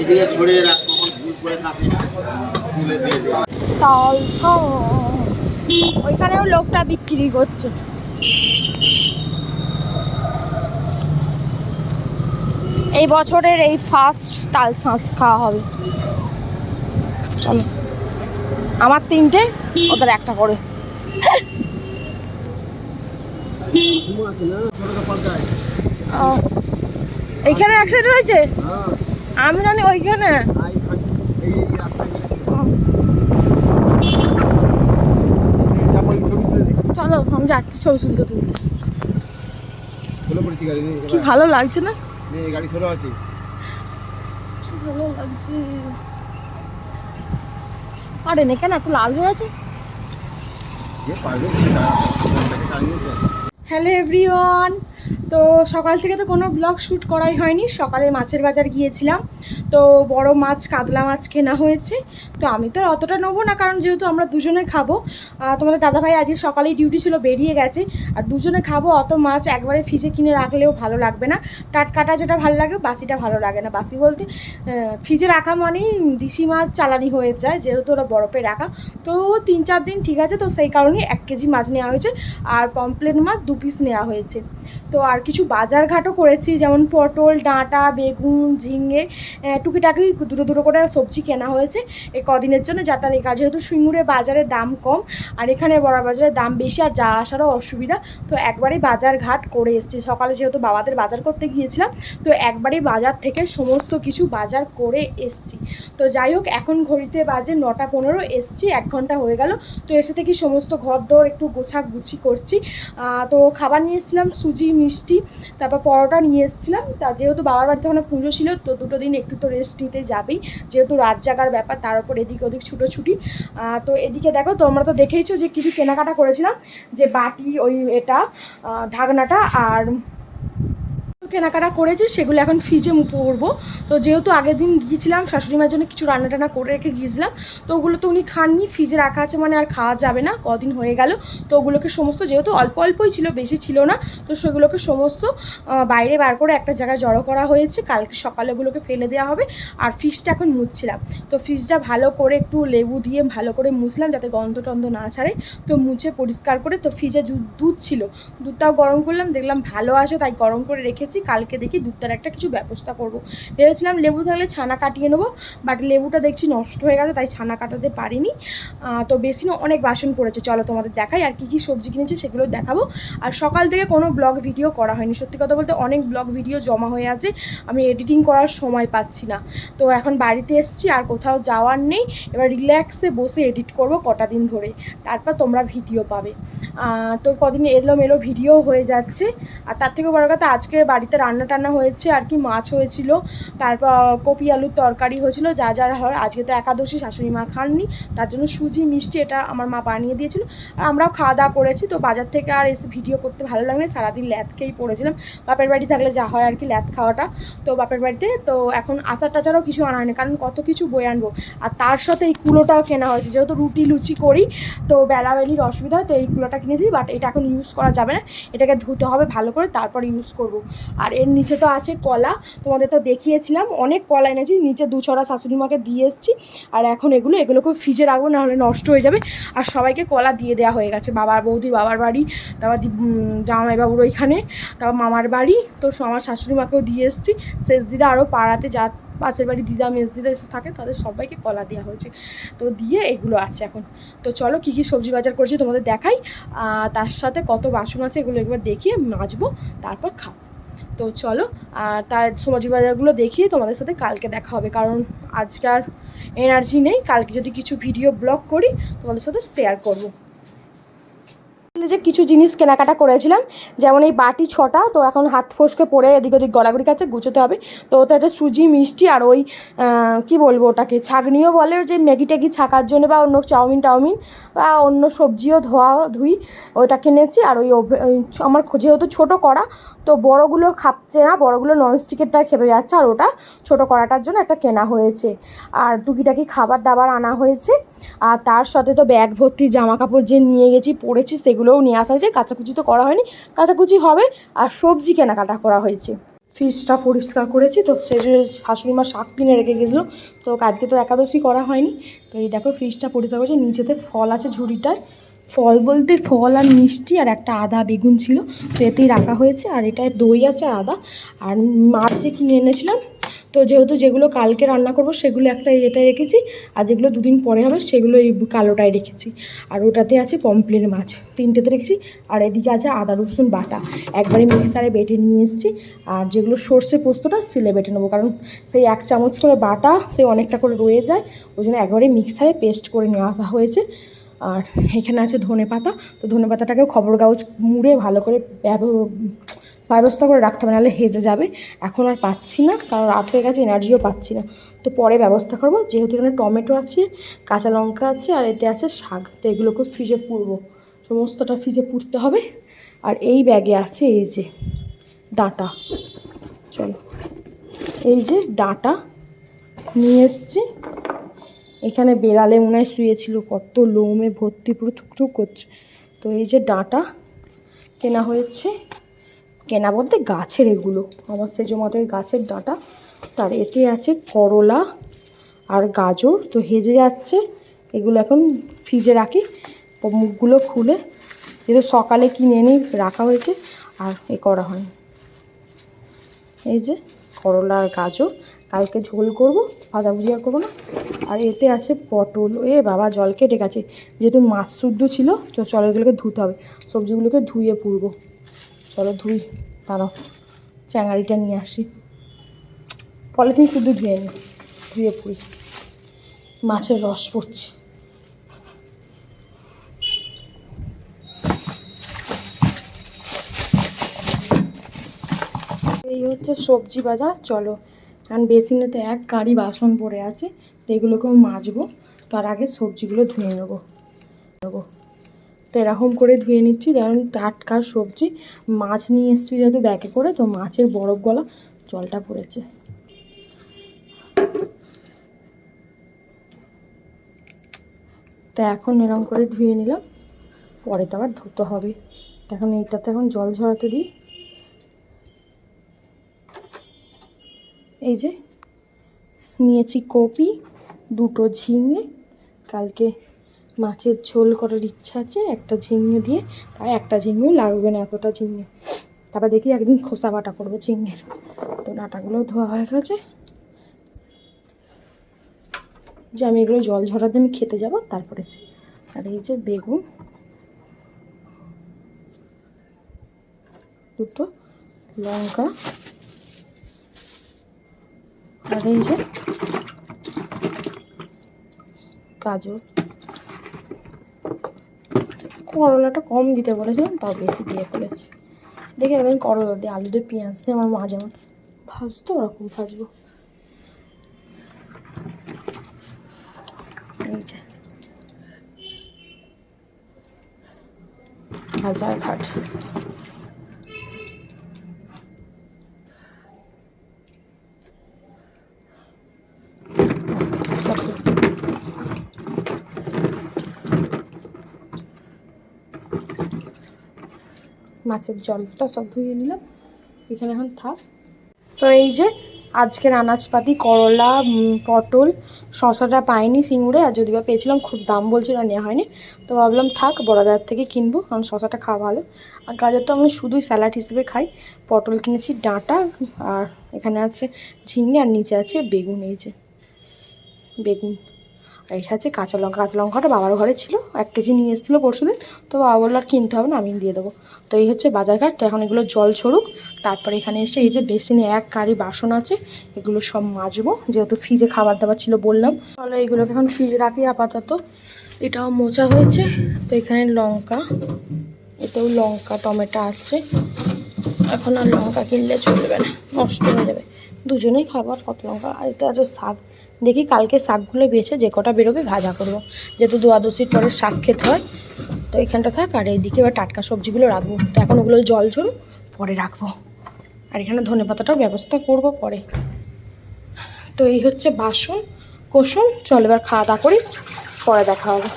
এদিকে সস। ওইখানেও লোকটা বিক্রি করছে। এই বছরের এই ফার্স্ট তাল শাঁস খাওয়া হবে। আমার তিনটে, ওদের একটা করে। এইখানে সাইড রয়েছে আমি জানি ওইখানে। চলো, আমি যাচ্ছি ছবি তুলতে তুলতে। কি ভালো লাগছে না? গাড়ি ছোট আছে ভালো লাগছে? আরে কেন এত লাল হয়ে আছে। হ্যালো এভরিওয়ান তো সকাল থেকে তো কোনো ব্লগ শ্যুট করাই হয়নি। সকালে মাছের বাজার গিয়েছিলাম। তো বড় মাছ, কাতলা মাছ কেনা হয়েছে। তো আমি তো অতটা নেব না, কারণ যেহেতু আমরা দুজনে খাব। তোমাদের দাদাভাই আজকে সকালেই ডিউটি ছিল, বেরিয়ে গেছে। আর দুজনে খাব, অত মাছ একবারে ফ্রিজে কিনে রাখলেও ভালো লাগবে না। টাটকাটা যেটা ভালো লাগে, বাসিটা ভালো লাগে না। বাসি বলতে ফ্রিজে রাখা মানেই দিশি মাছ চালানি হয়ে যায়, যেহেতু ওরা বরফে রাখা। তো তিন চার দিন ঠিক আছে, তো সেই কারণে এক কেজি মাছ নেওয়া হয়েছে। আর পমপ্লেট মাছ দু পিস নেওয়া হয়েছে। তো আর কিছু বাজার ঘাটও করেছি, যেমন পটল, ডাঁটা, বেগুন, ঝিঙে টুকিটাকি দুটো দুটো করে সবজি কেনা হয়েছে। এই কদিনের জন্য যাতায়াত কাজ যেহেতু সিঙ্গুরে বাজারে দাম কম আর এখানে বড় বাজারে দাম বেশি আর যা আসারও অসুবিধা, তো একবারেই বাজার ঘাট করে এসেছি। সকালে যেহেতু বাবাদের বাজার করতে গিয়েছিলাম, তো একবারেই বাজার থেকে সমস্ত কিছু বাজার করে এসছি। তো যাই হোক, এখন ঘড়িতে বাজে নটা পনেরো, এসছি, এক ঘণ্টা হয়ে গেল। তো এসে থেকে সমস্ত ঘর দর একটু গোছা গুছি করছি তো খাবার নিয়ে এসেছিলাম সুজি, মিষ্টি তারপর পরোটা নিয়ে এসেছিলাম। তা যেহেতু বাবার বাড়িতে ওখানে পুজো ছিল, তো দুটো দিন একটু তো রেস্ট নিতে যাবেই। যেহেতু রাত জাগার ব্যাপার, তার উপর এদিক ওদিক ছুটোছুটি। তো এদিকে দেখো, তোমরা তো দেখেইছো যে কিছু কেনাকাটা করেছিলাম। যে বাটি, ওই এটা ঢাকনাটা আর কেনাকাটা করেছি, সেগুলো এখন ফ্রিজে পড়ব তো যেহেতু আগের দিন গিয়েছিলাম, শাশুড়ি মায়ের জন্য কিছু রান্না টান্না করে রেখে গিয়েছিলাম, তো ওগুলো তো উনি খাননি ফ্রিজে রাখা আছে মানে আর খাওয়া যাবে না, কদিন হয়ে গেল। তো ওগুলোকে সমস্ত, যেহেতু অল্প অল্পই ছিল, বেশি ছিল না, তো সেগুলোকে সমস্ত বাইরে বার করে একটা জায়গায় জড়ো করা হয়েছে, কালকে সকালে ওগুলোকে ফেলে দেওয়া হবে, আর ফ্রিজটা এখন মুছছিলাম। তো ফ্রিজটা ভালো করে একটু লেবু দিয়ে ভালো করে মুছলাম, যাতে গন্ধ টন্ধ না ছাড়ে, তো মুছে পরিষ্কার করে, তো ফ্রিজে দুধ ছিল, দুধটাও গরম করলাম, দেখলাম ভালো আছে, তাই গরম করে রেখেছি কালকে দেখি দুধটার একটা কিছু ব্যবস্থা করব। ভেবেছিলাম লেবু থাকলে ছানা কাটিয়ে নেব বাট লেবুটা দেখছি নষ্ট হয়ে গেছে, তাই ছানা কাটাতে পারিনি। তো বেশি না অনেক বাসন পড়েছে, চলো তোমাদের দেখাই আর কী কী সবজি কিনেছি সেগুলো দেখাবো। আর সকাল থেকে কোনো ব্লগ ভিডিও করা হয়নি, সত্যি কথা বলতে অনেক ব্লগ ভিডিও জমা হয়ে আছে, আমি এডিটিং করার সময় পাচ্ছি না। তো এখন বাড়িতে এসছি, আর কোথাও যাওয়ার নেই, এবার রিল্যাক্সে বসে এডিট করব কটা দিন ধরে, তারপর তোমরা ভিডিও পাবে। তো কদিন এলোমেলো ভিডিও হয়ে যাচ্ছে, আর তার থেকে বড় কথা আজকে বাড়িতে রান্না টান্না হয়েছে, আর কি মাছ হয়েছিল, তারপর কপি আলুর তরকারি হয়েছিল, যা যা হয়। আজকে তো একাদশী, শাশুড়ি মা খাননি, তার জন্য সুজি, মিষ্টি এটা আমার মা বানিয়ে দিয়েছিল। আর আমরাও খাওয়া দাওয়া করেছি, তো বাজার থেকে আর এসে ভিডিও করতে ভালো লাগে সারাদিন ল্যাথ খেয়েই পড়েছিলাম। বাপের বাড়ি থাকলে যা হয় আর কি ল্যাথ খাওয়াটা। তো বাপের বাড়িতে, তো এখন আচার টাচারও কিছু আনা হয়নি, কারণ কত কিছু বই আনব। আর তার সাথে এই কুলোটাও কেনা হয়েছে, যেহেতু রুটি লুচি করি, তো বেলাবেলির অসুবিধা হয়, তো এই কুলোটা কিনেছি বাট এটা এখন ইউজ করা যাবে না। এটাকে ধুতে হবে ভালো করে, তারপর ইউজ করব। আর এর নিচে তো আছে কলা, তোমাদের তো দেখিয়েছিলাম, অনেক কলা এনেছি, নিচে দু ছড়া শাশুড়ি মাকে দিয়ে এসেছি, আর এখন এগুলো এগুলোকে ফ্রিজে রাখব না হলে নষ্ট হয়ে যাবে। আর সবাইকে কলা দিয়ে দেওয়া হয়ে গেছে, বাবার বৌদির বাবার বাড়ি, তারপর জামাইবাবুর ওইখানে, তারপর মামার বাড়ি, তো আমার শাশুড়ি মাকেও দিয়ে এসেছি। শেষ দিদা আরও পাড়াতে যা, পাশের বাড়ি দিদা, মেজ দিদা এসব থাকে, তাদের সবাইকে কলা দেওয়া হয়েছে। তো দিয়ে এগুলো আছে এখন। তো চলো কী কী সবজি বাজার করেছি তোমাদের দেখাই তার সাথে কত বাসন আছে এগুলো একবার দেখিয়ে মাজবো তারপর খাব। তো চলো, আর তার সবজি বাজারগুলো দেখিয়ে তোমাদের সাথে কালকে দেখা হবে, কারণ আজকে আর এনার্জি নেই। কালকে যদি কিছু ভিডিও ব্লগ করি, তোমাদের সাথে শেয়ার করব। যে কিছু জিনিস কেনাকাটা করেছিলাম, যেমন এই বাটি ছটা, তো এখন হাত ফসকে পড়ে এদিক ওদিক গলাগড়ি কাছে গুছোতে হবে। তো ওটা হচ্ছে সুজি, মিষ্টি আর ওই কি বলব ওটাকে, ছাগনিও বলে যে ম্যাগি ট্যাগি ছাকার জন্য বা অন্য চাউমিন টাউমিন বা অন্য সবজিও ধোয়া, ধুই ওটা কিনেছি আর ওই আমার যেহেতু ছোটো কড়া, তো বড়গুলো খাচ্ছে না, বড়গুলো ননস্টিকেরটা খেপে যাচ্ছে আর ওটা ছোটো কড়াটার জন্য একটা কেনা হয়েছে। আর টুকিটাকি খাবার দাবার আনা হয়েছে। আর তার সাথে তো ব্যাগ ভর্তি জামা কাপড় যে নিয়ে গেছি পরেছি সেগুলো সেগুলোও নিয়ে আসা হয়েছে, কাচাকুচি তো করা হয়নি, কাচাকুচি হবে আর সবজি কেনাকাটা করা হয়েছে। ফ্রিজটা পরিষ্কার করেছি, তো সে শাশুড়ি মা শাক কিনে রেখে গেছিল, তো আজকে তো একাদশী করা হয়নি, তো এই দেখো ফ্রিজটা পরিষ্কার করেছে, নিচেতে ফল আছে ঝুড়িটায়। ফল বলতে ফল আর মিষ্টি আর একটা আদা বেগুন ছিল, তো এতেই রাখা হয়েছে, আর এটায় দই আছে আর আদা, আর মাছ যে কিনে এনেছিলাম তো যেহেতু যেগুলো কালকে রান্না করব, সেগুলো একটা এটাই রেখেছি। আর যেগুলো দুদিন পরে হবে, সেগুলো এই কালোটায় রেখেছি। আর ওটাতে আছে পমপ্লেট মাছ, তিনটেতে রেখেছি। আর এদিকে আছে আদা, রসুন, বাটা। একবারে মিক্সারে বেটে নিয়ে এসেছি। আর যেগুলো সর্ষে পোস্তটা, সিলে বেটে নেব। কারণ সেই এক চামচ করে বাটা, সে অনেকটা করে রয়ে যায়। ওই জন্য একবারে মিক্সারে পেস্ট করে নিয়ে আসা হয়েছে। আর এখানে আছে ধনে পাতা তো ধনে পাতাটাকেও খবর কাগজ মুড়ে ভালো করে ব্যব- ব্যবস্থা করে রাখতে হবে, নাহলে হেজে যাবে। এখন আর পাচ্ছি না, কারণ রাত হয়ে গেছে এনার্জিও পাচ্ছি না। তো পরে ব্যবস্থা করব, যেহেতু এখানে টমেটো আছে, কাঁচা লঙ্কা আছে, আর এতে আছে শাক। তো এগুলোকে ফ্রিজে পুরবো সমস্তটা ফ্রিজে পুড়তে হবে। আর এই ব্যাগে আছে এই যে ডাঁটা। চলো। এই যে ডাঁটা নিয়ে এসছি। এখানে বেড়ালে মনে হয় শুয়েছিল, কত লোমে ভর্তি, পুরো থুকথুক করছে। তো এই যে ডাঁটা কেনা হয়েছে। কেনা বলতে গাছের এগুলো। আমার সেজো মাতের গাছের ডাঁটা, তার এতে আছে করলা আর গাজর। তো হেজে যাচ্ছে, এগুলো এখন ফ্রিজে রাখি মুখগুলো খুলে। যেহেতু সকালে কিনে এনে রাখা হয়েছে, আর এ করা হয় এই যে করলা আর গাজর, কালকে ঝোল করব, ভাজাভুজি আর করব না। আর এতে আছে পটল। এ বাবা, জল কেটে গেছে। যেহেতু মাছ শুদ্ধ ছিল, তো চলো এগুলোকে ধুতে হবে। সবজিগুলোকে ধুয়ে পুরবো চলো ধুই, দাঁড়াও চ্যাঙারিটা নিয়ে আসি। পলিথিন শুধু ধুয়ে নিই ধুয়ে পুরি মাছের রস পড়ছে। এই হচ্ছে সবজি বাজার, চলো। কারণ বেসিনেতে এক গাড়ি বাসন পড়ে আছে, তো এগুলোকেও মাজবো, তার আগে সবজিগুলো ধুয়ে নেব। নেব। তো এরকম করে ধুয়ে নিচ্ছি। কারণ টাটকা সবজি, মাছ নিয়ে এসেছি যেহেতু ব্যাগে করে, তো মাছের বরফ গলা জলটা পড়েছে। তা এখন এরকম করে ধুয়ে নিলাম। পরে তো আবার ধুতে হবে। এখন এইটাতে এখন জল ঝরাতে দিই। এই যে নিয়েছি কপি, দুটো ঝিঙে, কালকে মাছের ঝোল করার ইচ্ছা আছে, একটা ঝিঙে দিয়ে, তাই একটা ঝিঙেও লাগবে না এতটা ঝিঙে। তারপর দেখি একদিন খোসা বাটা করব ঝিঙের। তো ডাঁটাগুলোও ধোয়া হয়ে গেছে। যে আমি এগুলো জল ঝরাতে আমি খেতে যাব, তারপরে সে আর এই যে বেগুন। দুটো লঙ্কা। আর এই যে গাজর করলাটা কম দিতে বলেছিলাম তাও বেশি দিয়ে ফেলেছি। দেখে একদিন করলা দিয়ে আলু দিয়ে পেঁয়াজ দিয়ে আমার মা যেমন ভাজতো, ওরকম ভাজবো। হাজার ঘাট। মাছের জলটা সব ধুয়ে নিলাম। এখানে এখন থাক। তো এই যে আজকের আনাজপাতি, করলা পটল শশাটা পাইনি সিঙ্গুরে, আর যদি বা পেয়েছিলাম, খুব দাম বলছিল নেওয়া হয়নি। তো ভাবলাম থাক বড়াদার থেকে কিনবো, কারণ শশাটা খাওয়া ভালো। আর গাজরটা আমি শুধুই স্যালাড হিসেবে খাই। পটল কিনেছি, ডাঁটা, আর এখানে আছে ঝিঙে, আর নিচে আছে বেগুন, এই যে। বেগুন। এটা হচ্ছে কাঁচা লঙ্কা, কাঁচা লঙ্কাটা বাবার ঘরে ছিল, এক কেজি নিয়ে এসেছিল পরশু দিন তো বাবা বলল, আর কিনতে হবে না, আমি দিয়ে দেবো। তো এই হচ্ছে বাজারঘাট। তো এখন এগুলো জল ছড়ুক। তারপরে এখানে এসে এই যে বেসিনে, এক কারি বাসন আছে, এগুলো সব মাজবো। যেহেতু ফ্রিজে খাবার দাবার ছিল বললাম। তাহলে এগুলোকে এখন ফ্রিজে রাখি আপাতত। এটাও মোচা হয়েছে। তো এখানে লঙ্কা, এতেও লঙ্কা, টমেটো আছে। এখন আর লঙ্কা কিনলে চলবে না, নষ্ট হয়ে যাবে। দুজনেই খাবার কত লঙ্কা। আর এতে আছে শাক। দেখি কালকে শাকগুলো বেছে যে কটা বেরোবে ভাজা করব। যেহেতু দোয়াদশির পরে শাক খেতে হয়, তো এখানটা থাক আর এইদিকে এবার টাটকা সবজিগুলো রাখব। তো এখন ওগুলো জল ঝরুক, পরে রাখব। আর এখানে ধনে পাতাটাও ব্যবস্থা করব পরে। তো এই হচ্ছে বাসন, কোসন। চল এবার খাওয়া দাওয়া করি, পরে দেখা হবে।